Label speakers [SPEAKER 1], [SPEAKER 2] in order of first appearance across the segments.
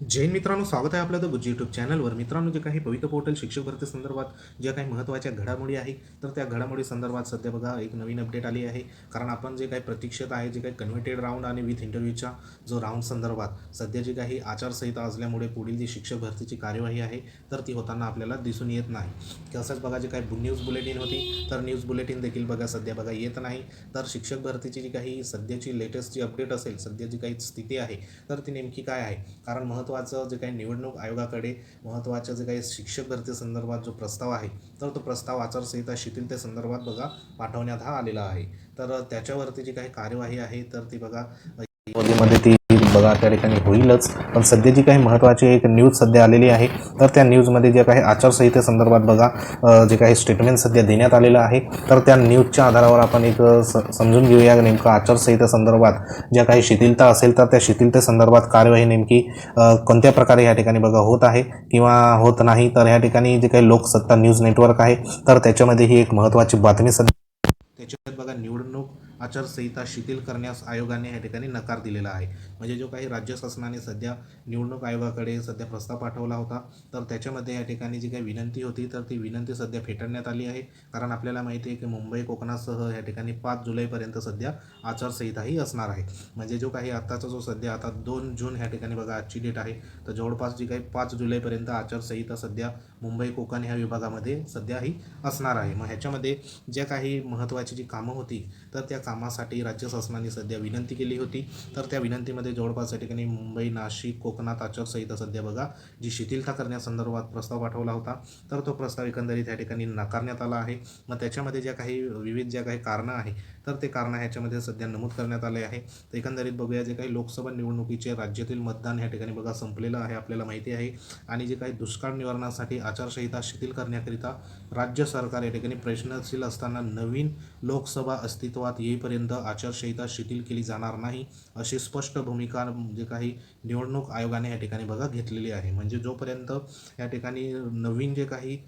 [SPEAKER 1] जैन मित्रांनो स्वागत आहे आपलं द गुज्जी यूट्यूब चॅनलवर. मित्रांनो जे काही पवित्र पोर्टल शिक्षक भरती संदर्भात ज्या काही महत्त्वाच्या घडामोडी आहे तर त्या घडामोडी संदर्भात सध्या बघा एक नवीन अपडेट आली आहे. कारण आपण जे काही प्रतीक्षेत आहे जे काही कन्व्हर्टेड राऊंड आणि विथ इंटरव्ह्यूच्या जो राऊंड संदर्भात सध्या जी काही आचारसंहिता असल्यामुळे पुढील जी शिक्षक भरतीची कार्यवाही आहे तर ती होताना आपल्याला दिसून येत नाही. तसंच बघा जे काही न्यूज बुलेटिन होती तर न्यूज बुलेटिन देखील बघा सध्या बघा येत नाही. तर शिक्षक भरतीची जी काही सध्याची लेटेस्ट जी अपडेट असेल सध्या जी काही स्थिती आहे तर ती नेमकी काय आहे? कारण महत्त्व महत्त्वाचं जे काही निवडणूक आयोगाकडे महत्त्वाच्या जे काही शिक्षक भरती संदर्भात जो प्रस्ताव आहे तर तो प्रस्ताव आचारसंहिता शिथिलतेसंदर्भात बघा पाठवण्यात हा आलेला आहे. तर त्याच्यावरती जी काही कार्यवाही आहे तर ती बघा ती बघा त्या ठिकाणी होईलच. पण सध्या जी काही महत्त्वाची एक न्यूज सध्या आलेली आहे तर त्या न्यूजमध्ये जे काही आचारसंहितेसंदर्भात बघा जे काही स्टेटमेंट सध्या देण्यात आलेलं आहे तर त्या न्यूजच्या आधारावर आपण एक स समजून घेऊया नेमकं आचारसंहितेसंदर्भात ज्या काही शिथिलता असेल तर त्या शिथिलतेसंदर्भात कार्यवाही नेमकी कोणत्या प्रकारे या ठिकाणी बघा होत आहे किंवा होत नाही तर या ठिकाणी जे काही लोकसत्ता न्यूज नेटवर्क आहे तर त्याच्यामध्ये ही एक महत्त्वाची बातमी सध्या त्याच्यात बघा निवडणूक आचारसंहिता शिथिल करण्यास आयोगाने या ठिकाणी नकार दिलेला आहे. म्हणजे जो काही राज्य शासनाने सध्या निवडणूक आयोगाकडे सध्या प्रस्ताव पाठवला होता तर त्याच्यामध्ये या ठिकाणी जी काही विनंती होती तर ती विनंती सध्या फेटाळण्यात आली आहे. कारण आपल्याला माहिती आहे की मुंबई कोकणासह या ठिकाणी पाच जुलैपर्यंत सध्या आचारसंहिताही असणार आहे. म्हणजे जो काही आत्ताचा जो सध्या आता दोन जून ह्या ठिकाणी बघा आजची डेट आहे. तर जवळपास जी काही पाच जुलैपर्यंत आचारसंहिता सध्या मुंबई कोकण ह्या विभागामध्ये सध्याही असणार आहे. मग ह्याच्यामध्ये ज्या काही महत्त्वाची जी कामं होती तर त्या कामासाठी राज्य शासनाने सध्या विनंती केली होती. तर त्या विनंतीमध्ये जवळपास या ठिकाणी मुंबई नाशिक कोकणात आचारसंहिता सध्या बघा जी शिथिलता करण्यासंदर्भात प्रस्ताव पाठवला होता तर तो प्रस्ताव एकंदरीत या ठिकाणी नाकारण्यात आला आहे. मग त्याच्यामध्ये ज्या काही विविध ज्या काही कारणं आहे तर ते कारणं ह्याच्यामध्ये सध्या नमूद करण्यात आले आहे. तर एकंदरीत बघूया जे काही लोकसभा निवडणुकीचे राज्यातील मतदान ह्या ठिकाणी बघा संपलेलं आहे आपल्याला माहिती आहे. आणि जे काही दुष्काळ निवारणासाठी आचारसंहिता शिथिल करण्याकरिता राज्य सरकार या ठिकाणी प्रयत्नशील असताना नवीन लोकसभा अस्तित्वात येईपर्यंत आचारसंहिता शिथिल केली जाणार नाही अशी स्पष्ट भूमिका जे काही निवडणूक आयोगाने या ठिकाणी बघा घेतलेली आहे. म्हणजे जोपर्यंत या ठिकाणी नवीन जे काही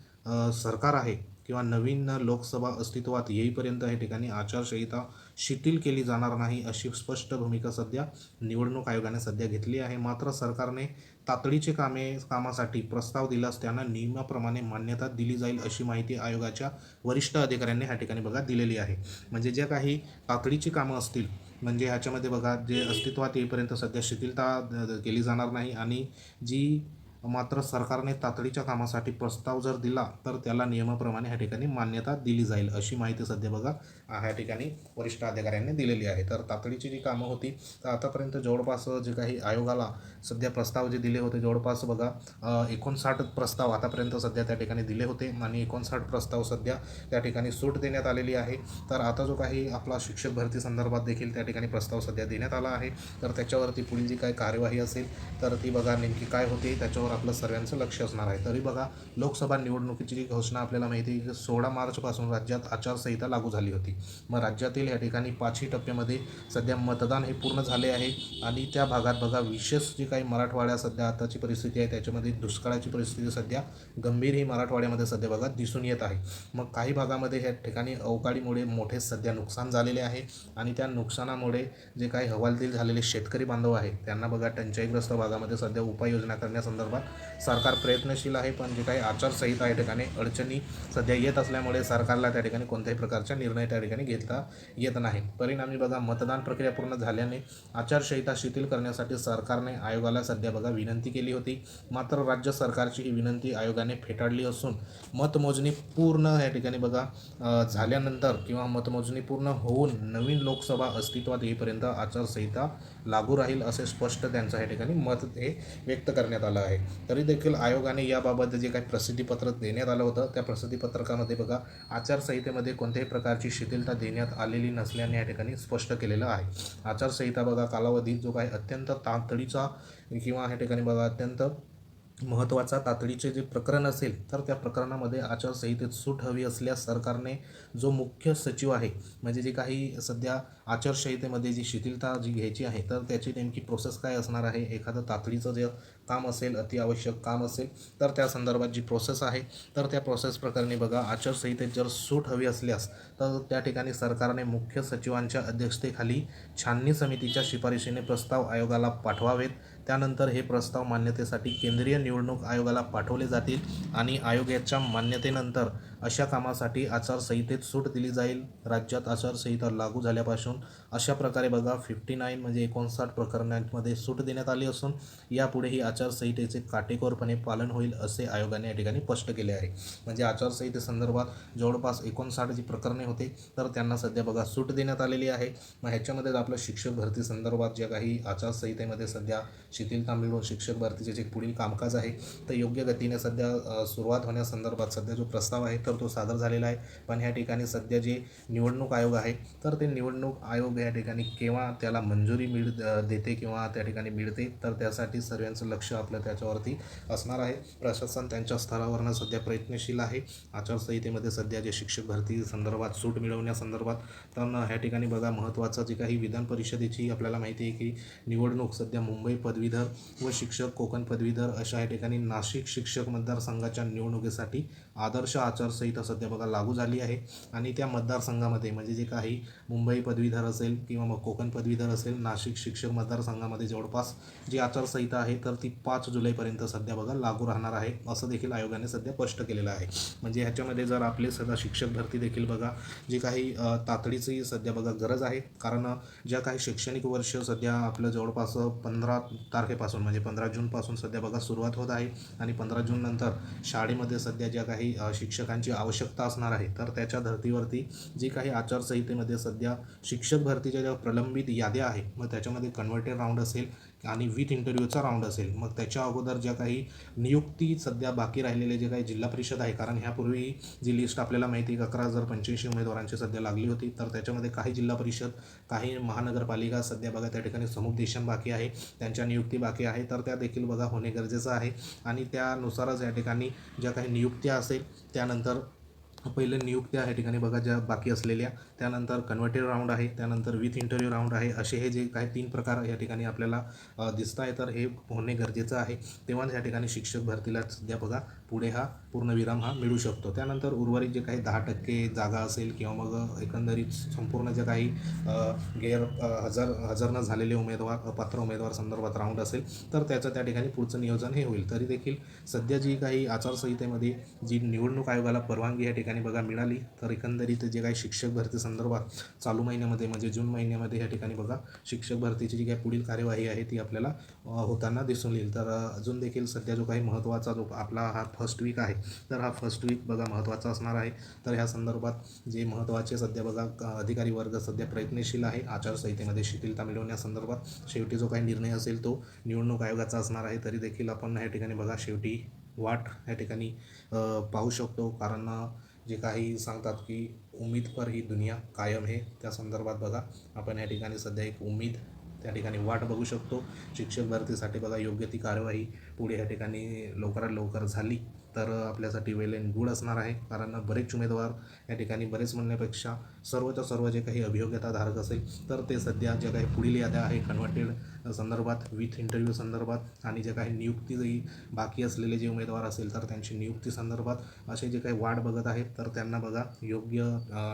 [SPEAKER 1] सरकार आहे किंवा नवीन लोकसभा अस्तित्वात येईपर्यंत या ठिकाणी आचारसंहिता शिथिल केली जाणार नाही अशी स्पष्ट भूमिका सध्या निवडणूक आयोगाने सध्या घेतली आहे. मात्र सरकारने तातडीचे कामे कामासाठी प्रस्ताव दिल्यास त्यांना नियमाप्रमाणे मान्यता दिली जाईल अशी माहिती आयोगाच्या वरिष्ठ अधिकाऱ्यांनी ह्या ठिकाणी बघा दिलेली आहे. म्हणजे ज्या काही तातडीची कामं असतील म्हणजे ह्याच्यामध्ये बघा जे अस्तित्वात येईपर्यंत सध्या शिथिलता केली जाणार नाही आणि जी मात्र सरकारने तातडीच्या कामासाठी प्रस्ताव जर दिला तर त्याला नियमाप्रमाणे ह्या ठिकाणी मान्यता दिली जाईल अशी माहिती सध्या बघा ह्या ठिकाणी वरिष्ठ अधिकाऱ्यांनी दिलेली आहे. तर तातडीची जी कामं होती तर आतापर्यंत जवळपास जे काही आयोगाला सध्या प्रस्ताव जे दिले होते जवळपास बघा एकोणसाठ प्रस्ताव आतापर्यंत सध्या त्या ठिकाणी दिले होते आणि एकोणसाठ प्रस्ताव सध्या त्या ठिकाणी सूट देण्यात आलेली आहे. तर आता जो काही आपला शिक्षक भरती संदर्भात देखील त्या ठिकाणी प्रस्ताव सध्या देण्यात आला आहे. तर त्याच्यावरती पुढील जी काही कार्यवाही असेल तर ती बघा नेमकी काय होते त्याच्यावर आपलं सर्वांचं लक्ष असणार आहे. तरी बघा लोकसभा निवडणुकीची जी घोषणा आपल्याला माहिती आहे की सोळा मार्चपासून राज्यात आचारसंहिता लागू झाली होती. मग राज्यातील या ठिकाणी पाचही टप्प्यामध्ये सध्या मतदान हे पूर्ण झाले आहे. आणि त्या भागात बघा विशेष जी काही मराठवाड्या सध्या आताची परिस्थिती आहे त्याच्यामध्ये दुष्काळाची परिस्थिती सध्या गंभीर ही मराठवाड्यामध्ये सध्या बघा दिसून येत आहे. मग काही भागामध्ये ह्या ठिकाणी अवकाळीमुळे मोठे सध्या नुकसान झालेले आहे. आणि त्या नुकसानामुळे जे काही हवालदिल झालेले शेतकरी बांधव आहे त्यांना बघा टंचाईग्रस्त भागामध्ये सध्या उपाययोजना करण्यासंदर्भात सरकार प्रयत्नशील आहे पण जे काही आचारसंहिता या ठिकाणी अडचणी सध्या येत असल्यामुळे सरकारला त्या ठिकाणी कोणत्याही प्रकारचा निर्णय त्या ठिकाणी घेता येत नाही. परिणामी बघा मतदान प्रक्रिया पूर्ण झाल्याने आचारसंहिता शिथिल करण्यासाठी सरकारने आयोगाला सध्या बघा विनंती केली होती. मात्र राज्य सरकारची ही विनंती आयोगाने फेटाळली असून मतमोजणी पूर्ण या ठिकाणी बघा झाल्यानंतर किंवा मतमोजणी पूर्ण होऊन नवीन लोकसभा अस्तित्वात येईपर्यंत आचारसंहिता लागू राहील असे स्पष्ट त्यांचं या ठिकाणी मत हे व्यक्त करण्यात आलं आहे. तरी देखील आयोगाने याबाबत जे काही प्रसिद्धीपत्रक देण्यात आलं होतं त्या प्रसिद्धीपत्रकामध्ये बघा आचारसंहितेमध्ये कोणत्याही प्रकारची शिथिलता देण्यात आलेली नसल्याने या ठिकाणी स्पष्ट केलेलं आहे. आचारसंहिता बघा कालावधी जो काही अत्यंत तातडीचा किंवा या ठिकाणी बघा अत्यंत महत्त्वाचा तातडीचे जे प्रकरण असेल तर त्या प्रकरणामध्ये आचारसंहितेत सूट हवी असल्यास सरकारने जो मुख्य सचिव आहे म्हणजे जे काही सध्या आचारसंहितेमध्ये जी शिथिलता जी घ्यायची आहे तर त्याची नेमकी प्रोसेस काय असणार आहे? एखादं तातडीचं जे काम असेल अतिआवश्यक काम असेल तर त्या संदर्भात जी प्रोसेस आहे तर त्या प्रोसेस प्रकरणी बघा आचारसंहितेत जर सूट हवी असल्यास तर त्या ठिकाणी सरकारने मुख्य सचिवांच्या अध्यक्षतेखाली छाननी समितीच्या शिफारशीने प्रस्ताव आयोगाला पाठवावेत. त्यानंतर हे प्रस्ताव मान्यतेसाठी केंद्रीय निवडणूक आयोगाला पाठवले जातील आणि आयोगाच्या मान्यतेनंतर अशा कामासाठी आचारसंहितेत सूट दिली जाईल. राज्यात आचारसंहिता लागू झाल्यापासून अशा प्रकारे बघा फिफ्टी नाईन म्हणजे एकोणसाठ प्रकरणांमध्ये सूट देण्यात आली असून यापुढेही आचारसंहितेचे काटेकोरपणे पालन होईल असे आयोगाने या ठिकाणी स्पष्ट केले आहे. म्हणजे आचारसंहितेसंदर्भात जवळपास एकोणसाठ जी प्रकरणे होते तर त्यांना सध्या बघा सूट देण्यात आलेली आहे. मग ह्याच्यामध्ये आपलं शिक्षक भरती संदर्भात ज्या काही आचारसंहितेमध्ये सध्या शिथिलता मिळवून शिक्षक भरतीचे जे पुढील कामकाज आहे तर योग्य गतीने सध्या सुरुवात होण्यासंदर्भात सध्या जो प्रस्ताव आहे तर तो सादर झालेला आहे. पण ह्या ठिकाणी सध्या जे निवडणूक आयोग आहे तर ते निवडणूक आयोग या ठिकाणी केव्हा त्याला मंजुरी मिळ देते किंवा त्या ठिकाणी मिळते तर त्यासाठी सर्वांचं लक्ष आपलं त्याच्यावरती असणार आहे. प्रशासन त्यांच्या स्तरावरनं सध्या प्रयत्नशील आहे. आचारसंहितेमध्ये सध्या जे शिक्षक भरती संदर्भात सूट मिळवण्यासंदर्भात तर ह्या ठिकाणी बघा महत्त्वाचं जे काही विधान परिषदेची आपल्याला माहिती आहे की निवडणूक सध्या मुंबई पदवीधर व शिक्षक कोकण पदवीधर अशा या ठिकाणी नाशिक शिक्षक मतदारसंघाच्या निवडणुकीसाठी आदर्श आचारसंहिता सध्या बघा लागू झाली आहे. आणि त्या मतदारसंघामध्ये म्हणजे जे काही मुंबई पदवीधर असेल किंवा मग कोकण पदवीधर असेल नाशिक शिक्षक मतदारसंघामध्ये जवळपास जी आचारसंहिता आहे तर ती पाच जुलैपर्यंत सध्या बघा लागू राहणार आहे असं देखील आयोगाने सध्या स्पष्ट केलेलं आहे. म्हणजे ह्याच्यामध्ये जर आपले सध्या शिक्षक भरती देखील बघा जी काही तातडीची सध्या बघा गरज आहे. कारण ज्या काही शैक्षणिक वर्ष सध्या आपलं जवळपास पंधरा तारखेपासून म्हणजे पंधरा जूनपासून सध्या बघा सुरुवात होत आहे. आणि पंधरा जून नंतर शाळेमध्ये सध्या ज्या काही शिक्षकांची शिक्षकांची आवश्यकता असणार आहे तर त्याच्या धर्तीवरती जी काही आचारसंहितेमध्ये सध्या शिक्षक भरतीच्या ज्या प्रलंबित याद्या आहे मग त्याच्यामध्ये कन्व्हर्टेड राऊंड असेल आणि विथ इंटरव्ह्यूचा राऊंड असेल. मग त्याच्या अगोदर ज्या काही नियुक्ती सध्या बाकी राहिलेले जे काही जिल्हा परिषद आहे कारण ह्यापूर्वी जी लिस्ट आपल्याला माहिती आहे अकरा हजार पंच्याऐंशी उमेदवारांची सध्या लागली होती तर त्याच्यामध्ये काही जिल्हा परिषद काही महानगरपालिका सध्या बघा त्या ठिकाणी समुपदेशन बाकी आहे त्यांच्या नियुक्ती बाकी आहे तर त्या देखील बघा होणे गरजेचं आहे. आणि त्यानुसारच या ठिकाणी ज्या काही नियुक्त्या असेल त्यानंतर पहिले नियुक्त्या ह्या ठिकाणी बघा ज्या बाकी असलेल्या त्यानंतर कन्व्हर्टेड राऊंड आहे त्यानंतर विथ इंटरव्ह्यू राऊंड आहे असे हे जे काही तीन प्रकार या ठिकाणी आपल्याला दिसत आहे तर हे होणे गरजेचं आहे. तेव्हाच या ठिकाणी शिक्षक भरतीला सध्या बघा पुढे हा पूर्णविराम हा मिळू शकतो. त्यानंतर उर्वरित जे काही दहा टक्के जागा असेल किंवा मग एकंदरीत संपूर्ण जे काही गैर हजर हजर न झालेले उमेदवार पात्र उमेदवार संदर्भात राऊंड असेल तर त्याचं त्या ठिकाणी पुढचं नियोजन हे होईल. तरी देखील सध्या जी काही आचारसंहितेमध्ये जी निवडणूक आयोगाला परवानगी या ठिकाणी बघा मिळाली तर एकंदरीत जे काही शिक्षक भरती संदर्भात चालू महिन्यामध्ये म्हणजे जून महिन्यामध्ये या ठिकाणी बघा शिक्षक भरतीची जी काही पुढील कार्यवाही आहे ती आपल्याला होताना दिसून येईल. तर अजून देखील सध्या जो काही महत्त्वाचा जो आपला हा फर्स्ट वीक आहे. तर हा फर्स्ट वीक बघा महत्त्वाचा असणार आहे. तर ह्या संदर्भात जे महत्त्वाचे सध्या बघा अधिकारी वर्ग सध्या प्रयत्नशील आहे. आचारसंहितेमध्ये शिथिलता मिळवण्यासंदर्भात शेवटी जो काही निर्णय असेल तो निवडणूक आयोगाचा असणार आहे. तरी देखील आपण या ठिकाणी बघा शेवटी वाट या ठिकाणी पाहू शकतो. कारण जे काही सांगतात की उम्मीद पर ही दुनिया कायम आहे. त्या संदर्भात बघा आपण या ठिकाणी सध्या एक उम्मीद त्या ठिकाणी वाट बघू शकतो. शिक्षक भरतीसाठी बघा योग्य ती कार्यवाही पुढे या ठिकाणी लवकरात लवकर झाली तर आपल्यासाठी वेल अँड गुड असणार आहे. कारण बरेच उमेदवार या ठिकाणी बरेच म्हणण्यापेक्षा सर्वच्या सर्व जे काही अभियोग्यताधारक असेल तर ते सध्या ज्या काही पुढील याद्या आहे कन्व्हर्टेड संदर्भात विथ इंटरव्ह्यू संदर्भात आणि जे काही नियुक्ती जी बाकी असलेले जे उमेदवार असेल तर त्यांची नियुक्ती संदर्भात असे जे काही वाट बघत आहेत तर त्यांना बघा योग्य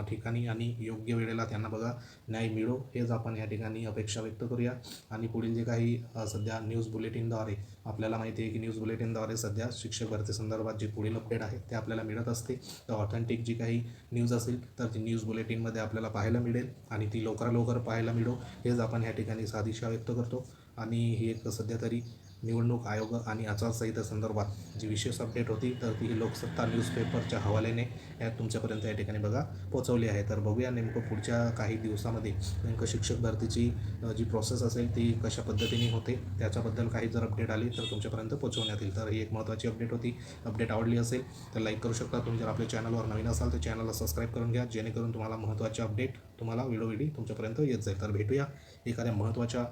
[SPEAKER 1] ठिकाणी आणि योग्य वेळेला त्यांना बघा न्याय मिळो हेच आपण या ठिकाणी अपेक्षा व्यक्त करूया. आणि पुढील जे काही सध्या न्यूज बुलेटिनद्वारे आपल्याला माहिती आहे की न्यूज बुलेटिनद्वारे सध्या शिक्षक भरती संदर्भात जे पुढील अपडेट आहे ते आपल्याला मिळत असते. तर ऑथेंटिक जी काही न्यूज असेल तर ती न्यूज बुलेटिनमध्ये आपल्याला पाहायला मिळेल आणि ती लवकरात लवकर पाहायला मिळो हेच आपण या ठिकाणी सादिशा व्यक्त करतो. आणि ही एक सध्या तरी निवडणूक आयोग आणि आचारसंहितेसंदर्भात जी विशेष अपडेट होती तर ती ही लोकसत्ता न्यूजपेपरच्या हवाल्याने या तुमच्यापर्यंत या ठिकाणी बघा पोचवली आहे. तर बघूया नेमकं पुढच्या काही दिवसामध्ये नेमकं शिक्षक भरतीची जी प्रोसेस असेल ती कशा पद्धतीने होते त्याच्याबद्दल काही जर अपडेट आली तर तुमच्यापर्यंत पोहोचवण्यात येईल. तर ही एक महत्त्वाची अपडेट होती. अपडेट आवडली असेल तर लाईक करू शकता तुम्ही. जर आपल्या चॅनलवर नवीन असाल तर चॅनलला सबस्क्राईब करून घ्या. जेणेकरून तुम्हाला महत्त्वाचे अपडेट तुम्हाला वेळोवेळी तुमच्यापर्यंत येत जाईल. तर भेटूया एखाद्या महत्त्वाच्या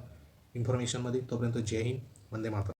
[SPEAKER 1] इन्फॉर्मेशनमध्ये तोपर्यंत जय हिंद. वंदे मातरम.